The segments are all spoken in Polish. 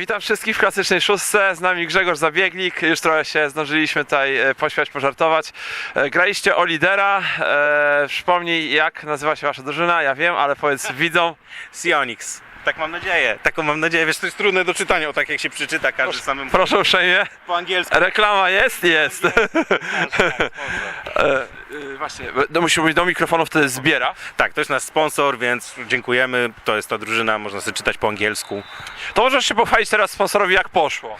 Witam wszystkich w klasycznej szóstce. Z nami Grzegorz Zabieglik. Już trochę się zdążyliśmy tutaj e, pośmiać, pożartować. E, Graliście o lidera. E, przypomnij, jak nazywa się wasza drużyna. Ja wiem, ale powiedz widzom. Sionix. Tak mam nadzieję, taką mam nadzieję. Wiesz, to jest trudne do czytania, o tak jak się przeczyta każdy samym Proszę uprzejmie. po angielsku. Reklama jest? Jest. E, e, Właśnie, no musimy mówić do mikrofonu, wtedy zbiera. Tak, to jest nasz sponsor, więc dziękujemy. To jest ta drużyna, można sobie czytać po angielsku. To możesz się pochwalić teraz sponsorowi, jak poszło.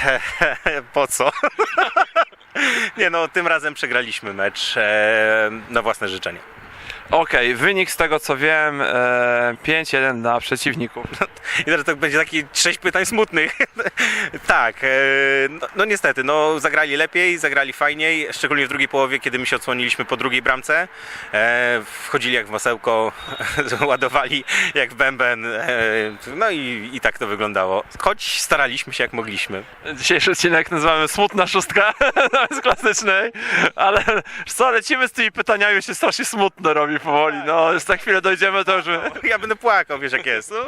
po co? Nie no, tym razem przegraliśmy mecz e, na własne życzenie. Okej, wynik z tego co wiem, e, 5-1 dla przeciwników. I teraz to będzie taki sześć pytań smutnych. tak, e, no, no niestety, no zagrali lepiej, zagrali fajniej, szczególnie w drugiej połowie, kiedy my się odsłoniliśmy po drugiej bramce. E, wchodzili jak w masełko, ładowali jak w bęben, e, no i, i tak to wyglądało. Choć staraliśmy się jak mogliśmy. Dzisiejszy odcinek nazywamy Smutna Szóstka, z klasycznej, ale co, lecimy z tymi pytaniami, się strasznie smutno robi powoli, no już za chwilę dojdziemy, to już... Ja będę płakał, wiesz jak jest.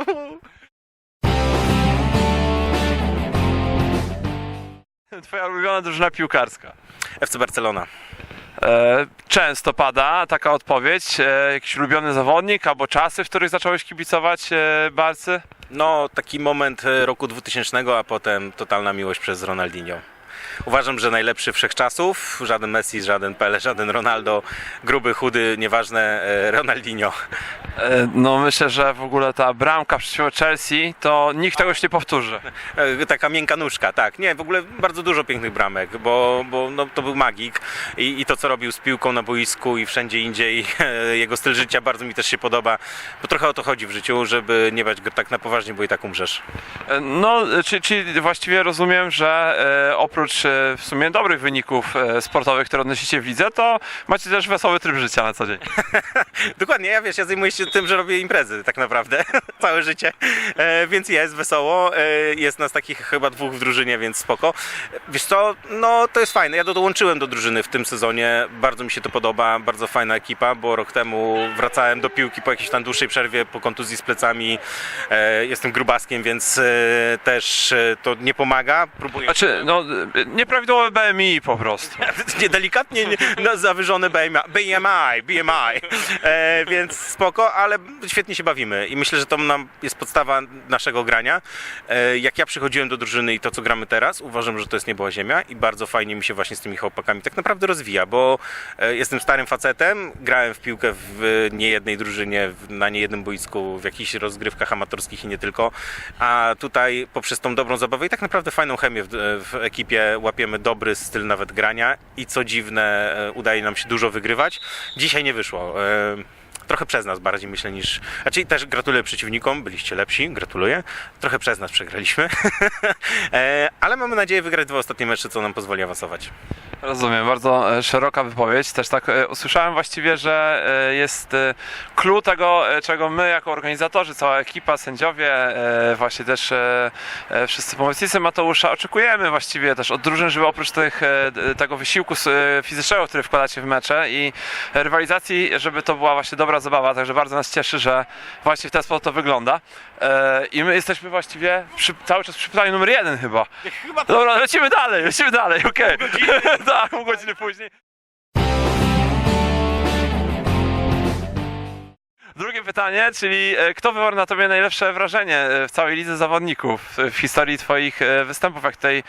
Twoja ulubiona drużyna piłkarska. FC Barcelona. E, często pada taka odpowiedź, e, jakiś ulubiony zawodnik, albo czasy, w których zacząłeś kibicować e, Barcy? No, taki moment e, roku 2000, a potem totalna miłość przez Ronaldinho. Uważam, że najlepszy wszechczasów, żaden Messi, żaden Pele, żaden Ronaldo, gruby, chudy, nieważne, e, Ronaldinho. E, no myślę, że w ogóle ta bramka przeciwko Chelsea, to nikt tego już nie powtórzy. E, Taka miękka nóżka, tak. Nie, w ogóle bardzo dużo pięknych bramek, bo, bo no, to był magik I, i to, co robił z piłką na boisku i wszędzie indziej, jego styl życia bardzo mi też się podoba, bo trochę o to chodzi w życiu, żeby nie brać go tak na poważnie, bo i tak umrzesz. No, czyli, czyli właściwie rozumiem, że oprócz w sumie dobrych wyników e, sportowych, które odnosicie w lidze, to macie też wesoły tryb życia na co dzień. Dokładnie, ja wiesz, ja zajmuję się tym, że robię imprezy tak naprawdę całe życie, e, więc jest wesoło, e, jest nas takich chyba dwóch w drużynie, więc spoko. Wiesz co, no to jest fajne, ja do- dołączyłem do drużyny w tym sezonie, bardzo mi się to podoba, bardzo fajna ekipa, bo rok temu wracałem do piłki po jakiejś tam dłuższej przerwie, po kontuzji z plecami, e, jestem grubaskiem, więc e, też e, to nie pomaga, próbuję... Znaczy, no, nieprawidłowe BMI po prostu. nie delikatnie nie, no, zawyżone BMI, BMI, BMI. E, więc spoko, ale świetnie się bawimy i myślę, że to nam jest podstawa naszego grania. E, jak ja przychodziłem do drużyny i to, co gramy teraz, uważam, że to jest nieboła ziemia i bardzo fajnie mi się właśnie z tymi chłopakami tak naprawdę rozwija, bo e, jestem starym facetem, grałem w piłkę w niejednej drużynie, na niejednym boisku, w jakichś rozgrywkach amatorskich i nie tylko, a tutaj poprzez tą dobrą zabawę i tak naprawdę fajną chemię w, w ekipie łapiemy dobry styl nawet grania i co dziwne, e, udaje nam się dużo wygrywać. Dzisiaj nie wyszło. Trochę przez nas bardziej myślę niż. Znaczy też gratuluję przeciwnikom, byliście lepsi, gratuluję. Trochę przez nas przegraliśmy. E, Ale mamy nadzieję wygrać dwa ostatnie mecze, co nam pozwoli awansować. Rozumiem, bardzo e, szeroka wypowiedź. Też tak e, usłyszałem właściwie, że jest clue tego, czego my jako organizatorzy, cała ekipa, sędziowie, właśnie też wszyscy pomocnicy Mateusza oczekujemy właściwie też od drużyn, żeby oprócz tych, tego wysiłku fizycznego, który wkładacie w mecze i rywalizacji, żeby to była właśnie dobra zabawa. Także bardzo nas cieszy, że właśnie w ten sposób to wygląda. E, I my jesteśmy właściwie przy, cały czas przy pytaniu numer jeden chyba. Chyba Dobra, lecimy dalej, lecimy dalej, okej. tak, pół godziny później. Pytanie, czyli e, kto wywarł na tobie najlepsze wrażenie e, w całej lidze zawodników, w historii twoich e, występów, jak tutaj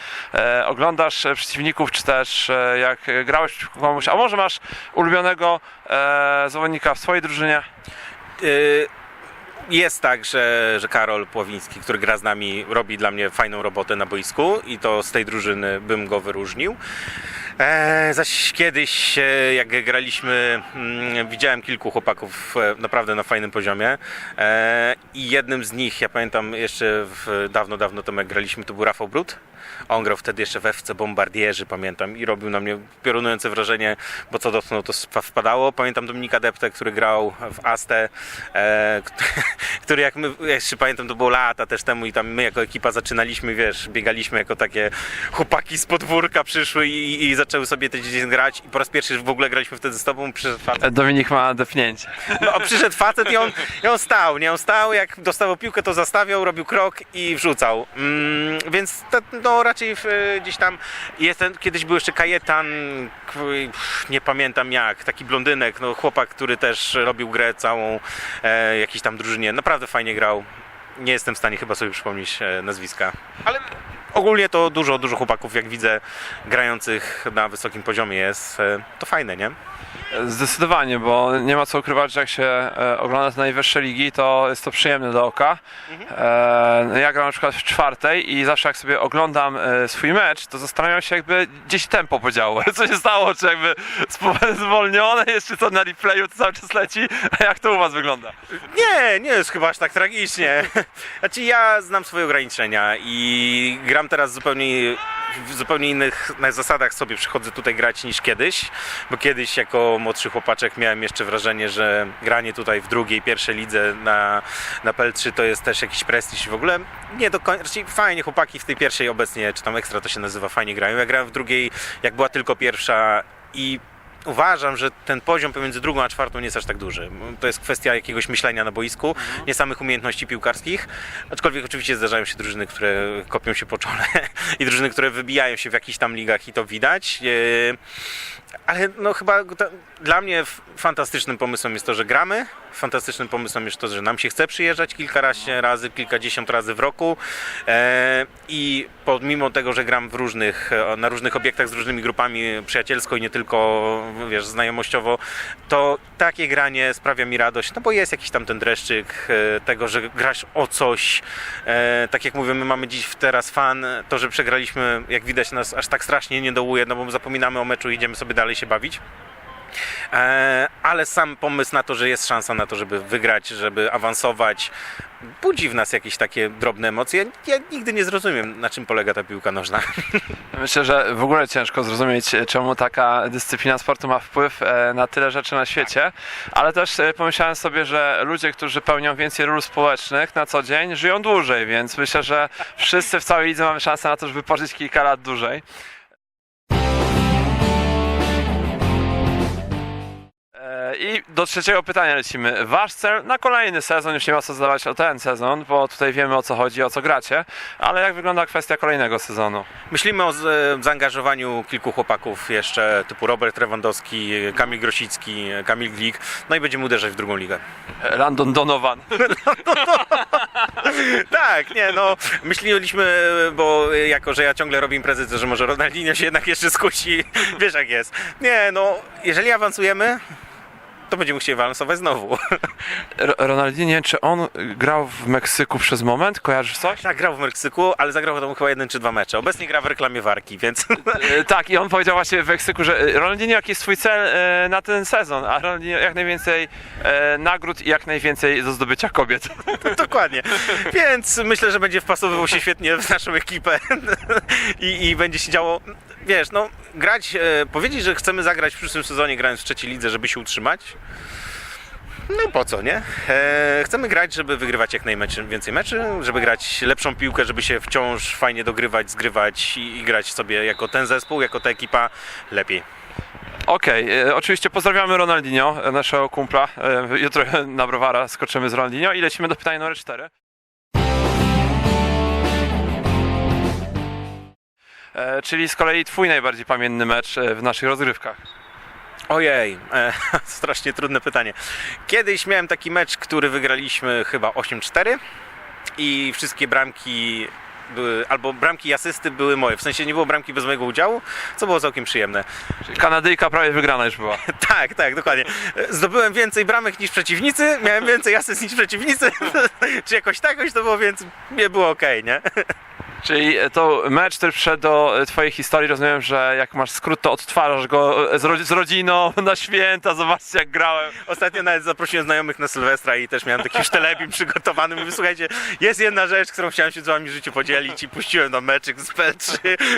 oglądasz przeciwników, czy też jak grałeś przeciwko komuś, a może masz ulubionego zawodnika w swojej drużynie? Jest tak, że, że Karol Pławiński, który gra z nami, robi dla mnie fajną robotę na boisku i to z tej drużyny bym go wyróżnił. E, zaś kiedyś, e, jak graliśmy, mm, widziałem kilku chłopaków e, naprawdę na fajnym poziomie e, i jednym z nich, ja pamiętam jeszcze w, dawno, dawno temu jak graliśmy, to był Rafał Brut. On grał wtedy jeszcze w FC Bombardierzy, pamiętam, i robił na mnie piorunujące wrażenie, bo co dotknął, to wpadało. Pamiętam Dominika Deptę, który grał w Aste, e, kt- który jak my, jeszcze pamiętam, to było lata też temu i tam my jako ekipa zaczynaliśmy, wiesz, biegaliśmy jako takie chłopaki z podwórka przyszły i, i zaczęły sobie te dzieci grać i po raz pierwszy w ogóle graliśmy wtedy z tobą, przyszedł facet E, Dominik ma depnięcie. no, przyszedł facet i on, i on stał, nie? On stał, jak dostawał piłkę, to zastawiał, robił krok i wrzucał. Mm, więc to, no, raczej w, gdzieś tam jest ten, kiedyś był jeszcze Kajetan, nie pamiętam jak, taki blondynek, no, chłopak, który też robił grę całą, e, tam drużynie, naprawdę fajnie grał. Nie jestem w stanie chyba sobie przypomnieć e, nazwiska, ale ogólnie to dużo, dużo chłopaków, jak widzę, grających na wysokim poziomie jest, e, to fajne, nie? Zdecydowanie, bo nie ma co ukrywać, że jak się e, ogląda te najwyższe ligi, to jest to przyjemne do oka. E, ja gram na przykład w czwartej i zawsze jak sobie oglądam e, swój mecz, to zastanawiam się jakby gdzieś tempo podziało. Co się stało, czy jakby zwolnione jest, czy co na replayu to cały czas leci, a jak to u was wygląda? Nie, nie jest chyba aż tak tragicznie. Znaczy ja znam swoje ograniczenia i gram teraz zupełnie w zupełnie innych zasadach sobie przychodzę tutaj grać niż kiedyś, bo kiedyś jako młodszy chłopaczek miałem jeszcze wrażenie, że granie tutaj w drugiej, pierwszej lidze na, na PL3 to jest też jakiś prestiż w ogóle nie do końca, raczej fajnie chłopaki w tej pierwszej obecnie, czy tam ekstra to się nazywa, fajnie grają. Ja grałem w drugiej, jak była tylko pierwsza i uważam, że ten poziom pomiędzy drugą a czwartą nie jest aż tak duży. To jest kwestia jakiegoś myślenia na boisku, nie samych umiejętności piłkarskich. Aczkolwiek oczywiście zdarzają się drużyny, które kopią się po czole i drużyny, które wybijają się w jakichś tam ligach i to widać. E, Ale no chyba dla mnie fantastycznym pomysłem jest to, że gramy. Fantastycznym pomysłem jest to, że nam się chce przyjeżdżać kilkanaście razy, kilkadziesiąt razy w roku. E, I pomimo tego, że gram w różnych, e, na różnych obiektach z różnymi grupami przyjacielsko i nie tylko, wiesz, znajomościowo, to takie granie sprawia mi radość, no bo jest jakiś tam ten dreszczyk e, tego, że grasz o coś. Tak jak mówię, my mamy dziś teraz fan, to, że przegraliśmy, jak widać nas aż tak strasznie nie dołuje, no bo zapominamy o meczu i idziemy sobie dalej się bawić. E, ale sam pomysł na to, że jest szansa na to, żeby wygrać, żeby awansować, budzi w nas jakieś takie drobne emocje. Ja nigdy nie zrozumiem, na czym polega ta piłka nożna. Myślę, że w ogóle ciężko zrozumieć, czemu taka dyscyplina sportu ma wpływ e, na tyle rzeczy na świecie, ale też e, pomyślałem sobie, że ludzie, którzy pełnią więcej ról społecznych na co dzień, żyją dłużej, więc myślę, że wszyscy w całej lidze mamy szansę na to, żeby pożyć kilka lat dłużej. I do trzeciego pytania lecimy. Wasz cel na kolejny sezon, już nie ma co zadawać o ten sezon, bo tutaj wiemy o co chodzi, o co gracie, ale jak wygląda kwestia kolejnego sezonu? Myślimy o z, zaangażowaniu kilku chłopaków jeszcze, typu Robert Lewandowski, Kamil Grosicki, Kamil Glik, no i będziemy uderzać w drugą ligę. Landon Donovan. Tak, nie, no myśleliśmy, bo jako, że ja ciągle robię imprezy, to że może Ronaldinho się jednak jeszcze skusi, wiesz jak jest. Nie, no, jeżeli awansujemy, to będziemy chcieli awansować znowu. Ronaldinho, czy on grał w Meksyku przez moment? Kojarzysz coś? Tak, grał w Meksyku, ale zagrał tam chyba jeden czy dwa mecze. Obecnie gra w reklamie Warki, więc E, Tak, i on powiedział właśnie w Meksyku, że e, Ronaldinho, jaki jest twój cel e, na ten sezon? A Ronaldinho jak najwięcej nagród i jak najwięcej do zdobycia kobiet. dokładnie. Więc myślę, że będzie wpasowywał się świetnie w naszą ekipę I, i będzie się działo. Wiesz, no grać, e, powiedzieć, że chcemy zagrać w przyszłym sezonie grając w trzeciej lidze, żeby się utrzymać. No po co, nie? E, chcemy grać, żeby wygrywać jak najwięcej meczy, żeby grać lepszą piłkę, żeby się wciąż fajnie dogrywać, zgrywać i, i grać sobie jako ten zespół, jako ta ekipa lepiej. Okej, e, oczywiście pozdrawiamy Ronaldinho, e, naszego kumpla. E, jutro na browara skoczymy z Ronaldinho i lecimy do pytania numer 4. czyli z kolei twój najbardziej pamiętny mecz e, w naszych rozgrywkach. Ojej, e, strasznie trudne pytanie. Kiedyś miałem taki mecz, który wygraliśmy chyba 8-4 i wszystkie bramki były, albo bramki i asysty były moje. W sensie nie było bramki bez mojego udziału, co było całkiem przyjemne. Czyli Kanadyjka prawie wygrana już była. Tak, tak, dokładnie. Zdobyłem więcej bramek niż przeciwnicy, miałem więcej asyst niż przeciwnicy, czy jakoś tak, jakoś to było, więc nie było okej, nie? Czyli e, to mecz, który przyszedł do e, twojej historii, rozumiem, że jak masz skrót, to odtwarzasz go e, z, rodzi- z rodziną na święta, zobaczcie jak grałem. Ostatnio nawet zaprosiłem znajomych na Sylwestra i też miałem taki już telebim przygotowany. Mówię, słuchajcie, jest jedna rzecz, którą chciałem się z wami w życiu podzielić i puściłem na meczyk z PL3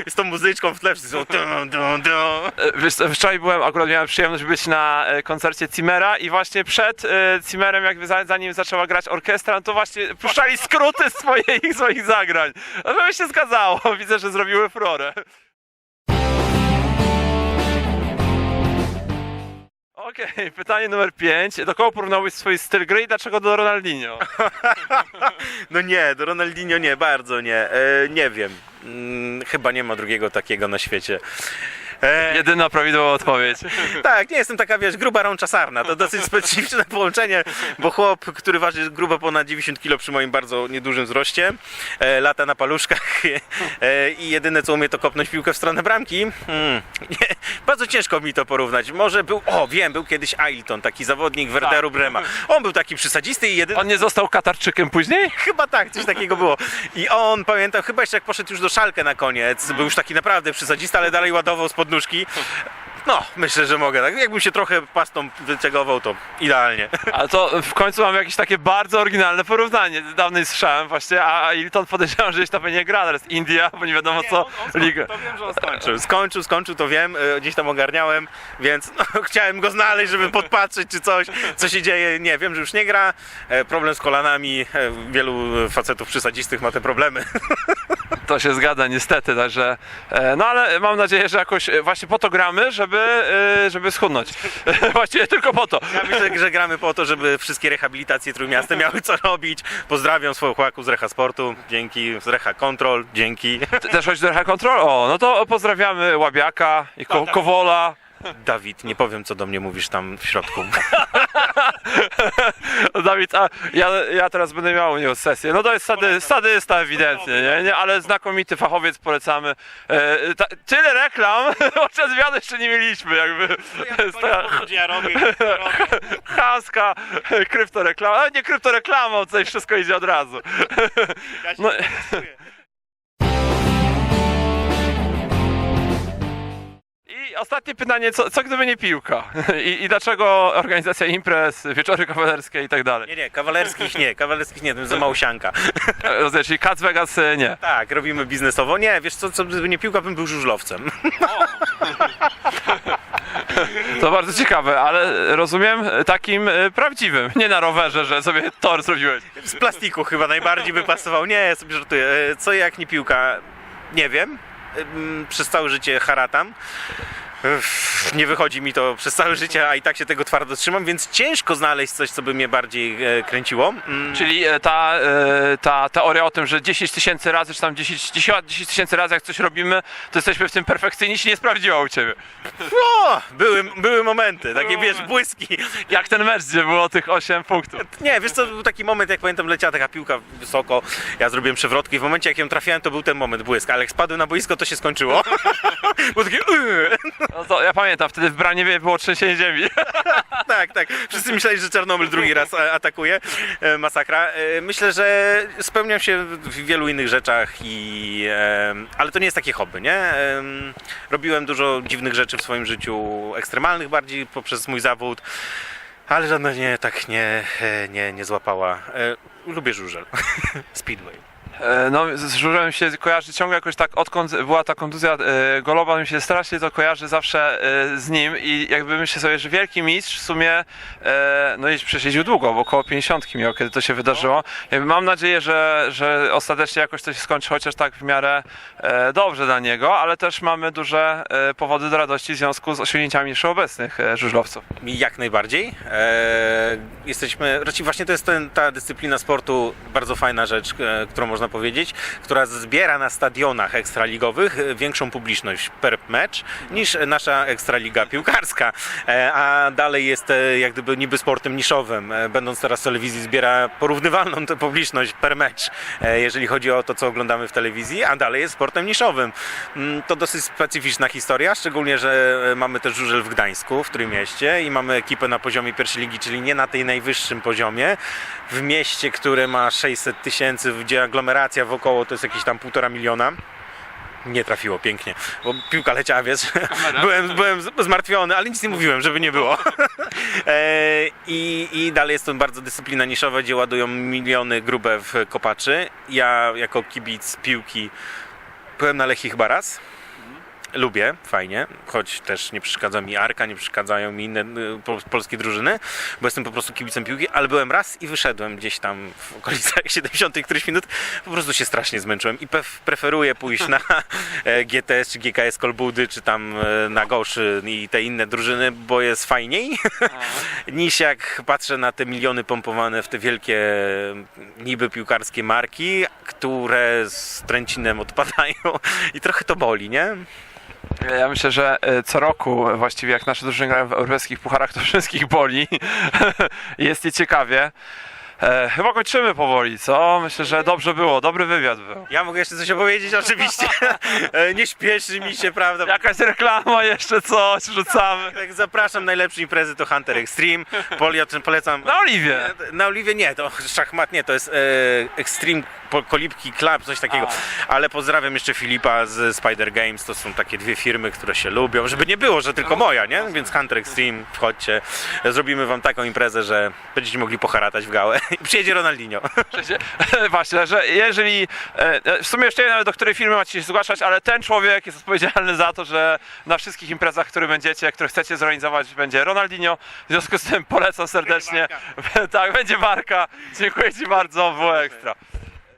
z tą muzyczką w tle, wszyscy są dum, dum, dum. Wiesz, co, wczoraj byłem, akurat miałem przyjemność być na koncercie Cimera i właśnie przed Cimerem, za- zanim zaczęła grać orkiestra, no to właśnie puszczali skróty swoich, swoich zagrań. By się zgadzało, widzę, że zrobiły furorę. Okej, pytanie numer 5. Do kogo porównałbyś swój styl gry i dlaczego do Ronaldinho? No nie, do Ronaldinho nie, bardzo nie. E, nie wiem. Mm, chyba nie ma drugiego takiego na świecie. E, Jedyna prawidłowa odpowiedź. Tak, nie jestem taka, wiesz, gruba rącza sarna. To dosyć specyficzne połączenie, bo chłop, który waży grubo ponad 90 kg przy moim bardzo niedużym wzroście, e, lata na paluszkach e, i jedyne co umie to kopnąć piłkę w stronę bramki. Hmm, nie, bardzo ciężko mi to porównać. Może był, o wiem, był kiedyś Ailton, taki zawodnik Werderu Brema. On był taki przysadzisty i jedyny... On nie został Katarczykiem później? Chyba tak, coś takiego było. I on, pamiętam, chyba jeszcze jak poszedł już do szalkę na koniec, był już taki naprawdę przysadzista, ale dalej ładował spod nóżki. No, myślę, że mogę. Tak, jakbym się trochę pastą wycegował, to idealnie. Ale to w końcu mam jakieś takie bardzo oryginalne porównanie. Dawno nie słyszałem właśnie, a Ilton podejrzewam, że gdzieś tam nie gra, teraz India, bo nie wiadomo co liga. To wiem, że on skończył. Skończył, skończył, to wiem, e, gdzieś tam ogarniałem, więc no, chciałem go znaleźć, żeby podpatrzeć czy coś, co się dzieje. Nie, wiem, że już nie gra. E, Problem z kolanami, e, wielu facetów przysadzistych ma te problemy. To się zgadza niestety, także e, no ale mam nadzieję, że jakoś e, właśnie po to gramy, żeby, e, żeby schudnąć. Właściwie tylko po to. Ja myślę, że gramy po to, żeby wszystkie rehabilitacje Trójmiasta miały co robić. Pozdrawiam swoją chłopaku z Recha Sportu, dzięki, z Recha Control, dzięki. Też chodzi do Recha Control? O, no to pozdrawiamy Łabiaka i Ko- Kowola. Dawid, nie powiem co do mnie mówisz tam w środku. Dawid, a ja, ja teraz będę miał u niego sesję. No to jest sady, sadysta ewidentnie, nie? nie? Ale znakomity fachowiec polecamy. E, ta, tyle reklam, podczas wywiadu jeszcze nie mieliśmy, jakby. Ja robię, Haska, kryptoreklama, ale nie kryptoreklamą, tutaj wszystko idzie od razu. No, I ostatnie pytanie, co, co gdyby nie piłka? I, I dlaczego organizacja imprez, wieczory kawalerskie i tak dalej? Nie, nie, kawalerskich nie, kawalerskich nie, to za małsianka. Rozumiem, czyli Cats Vegas e, nie. Tak, robimy biznesowo. Nie, wiesz co, co gdyby nie piłka, bym był żużlowcem. To bardzo ciekawe, ale rozumiem takim e, prawdziwym, nie na rowerze, że sobie tor zrobiłeś. Z plastiku chyba najbardziej by pasował. Nie, ja sobie żartuję. E, Co jak nie piłka? Nie wiem. Przez całe życie haratam. Nie wychodzi mi to przez całe życie, a i tak się tego twardo trzymam, więc ciężko znaleźć coś, co by mnie bardziej e, kręciło. Mm, Czyli e, ta, e, ta teoria o tym, że 10 tysięcy razy, czy tam 10 10 tysięcy razy jak coś robimy, to jesteśmy w tym perfekcyjni, się nie sprawdziła u Ciebie. O, były, były momenty, takie wiesz, błyski. Jak ten mecz, gdzie było tych 8 punktów. Nie, wiesz co, był taki moment, jak pamiętam, leciała taka piłka wysoko, ja zrobiłem przewrotkę i w momencie, jak ją trafiałem, to był ten moment, błysk, ale jak spadłem na boisko, to się skończyło. Było takie, "Yy". No to ja pamiętam, wtedy w Braniewie było trzęsienie ziemi. tak, tak. Wszyscy myśleli, że Czarnobyl drugi raz e, atakuje. E, Masakra. E, Myślę, że spełniam się w wielu innych rzeczach i... e, Ale to nie jest takie hobby, nie? Robiłem dużo dziwnych rzeczy w swoim życiu, ekstremalnych bardziej poprzez mój zawód. Ale żadna nie, tak nie, e, nie, nie złapała. E, Lubię żużel. Speedway. E, No, z żurem się kojarzy ciągle jakoś tak, odkąd była ta kontuzja e, golowa, mi się strasznie to kojarzy zawsze e, z nim i jakby myślę sobie, że wielki mistrz w sumie, e, no i przecież jeździł długo, bo około 50 miał, kiedy to się wydarzyło. Jakby mam nadzieję, że, że ostatecznie jakoś to się skończy, chociaż tak w miarę e, dobrze dla niego, ale też mamy duże e, powody do radości w związku z osiągnięciami jeszcze obecnych e, żużlowców. Jak najbardziej. E, jesteśmy, raczej właśnie to jest ten, ta dyscyplina sportu, bardzo fajna rzecz, e, którą można powiedzieć, która zbiera na stadionach ekstraligowych e, większą publiczność per mecz niż nasza ekstraliga piłkarska. E, a dalej jest e, jak gdyby niby sportem niszowym. Będąc teraz w telewizji zbiera porównywalną tę publiczność per mecz, jeżeli chodzi o to, co oglądamy w telewizji, a dalej jest sportem niszowym. Mm, To dosyć specyficzna historia, szczególnie, że mamy też żużel w Gdańsku, w którym mieście i mamy ekipę na poziomie pierwszej ligi, czyli nie na tej najwyższym poziomie, w mieście, które ma 600 tysięcy, gdzie aglomeracja deklaracja wokoło to jest jakieś tam półtora miliona. Nie trafiło pięknie, bo piłka leciała, wiesz. byłem, byłem zmartwiony, ale nic nie mówiłem, żeby nie było. E, I, I dalej jest to bardzo dyscyplina niszowa, gdzie ładują miliony grube w kopaczy. Ja jako kibic piłki byłem na Lechii chyba raz. Lubię, fajnie, choć też nie przeszkadza mi Arka, nie przeszkadzają mi inne y, pol- polskie drużyny, bo jestem po prostu kibicem piłki, ale byłem raz i wyszedłem gdzieś tam w okolicach 70 któryś minut, po prostu się strasznie zmęczyłem i preferuję pójść na e, GTS czy GKS Kolbudy, czy tam e, na Goszy i te inne drużyny, bo jest fajniej, niż jak patrzę na te miliony pompowane w te wielkie niby piłkarskie marki, które z Tręcinem odpadają i trochę to boli, nie? Ja myślę, że e, co roku właściwie jak nasze drużyny grają w europejskich pucharach, to wszystkich boli. Jest nieciekawie. E, chyba kończymy powoli, co? Myślę, że dobrze było, dobry wywiad był. Ja mogę jeszcze coś opowiedzieć, oczywiście. E, Nie śpieszy mi się, prawda? Jakaś reklama, jeszcze coś, rzucamy. Tak, zapraszam, najlepsze imprezy to Hunter Extreme. Poli, polecam. Na Oliwie! Na Oliwie nie, to szachmat nie, to jest e, Extreme Kolibki Club, coś takiego. Ale pozdrawiam jeszcze Filipa z Spider Games, to są takie dwie firmy, które się lubią, żeby nie było, że tylko moja, nie? Więc Hunter Extreme, wchodźcie. Zrobimy wam taką imprezę, że będziecie mogli poharatać w gałę. I przyjedzie Ronaldinho. Właśnie, że jeżeli. e, W sumie jeszcze nie wiem do której firmy macie się zgłaszać, ale ten człowiek jest odpowiedzialny za to, że na wszystkich imprezach, które będziecie, które chcecie zorganizować, będzie Ronaldinho. W związku z tym polecam serdecznie. Tak, będzie marka. Dziękuję Ci bardzo, było ekstra.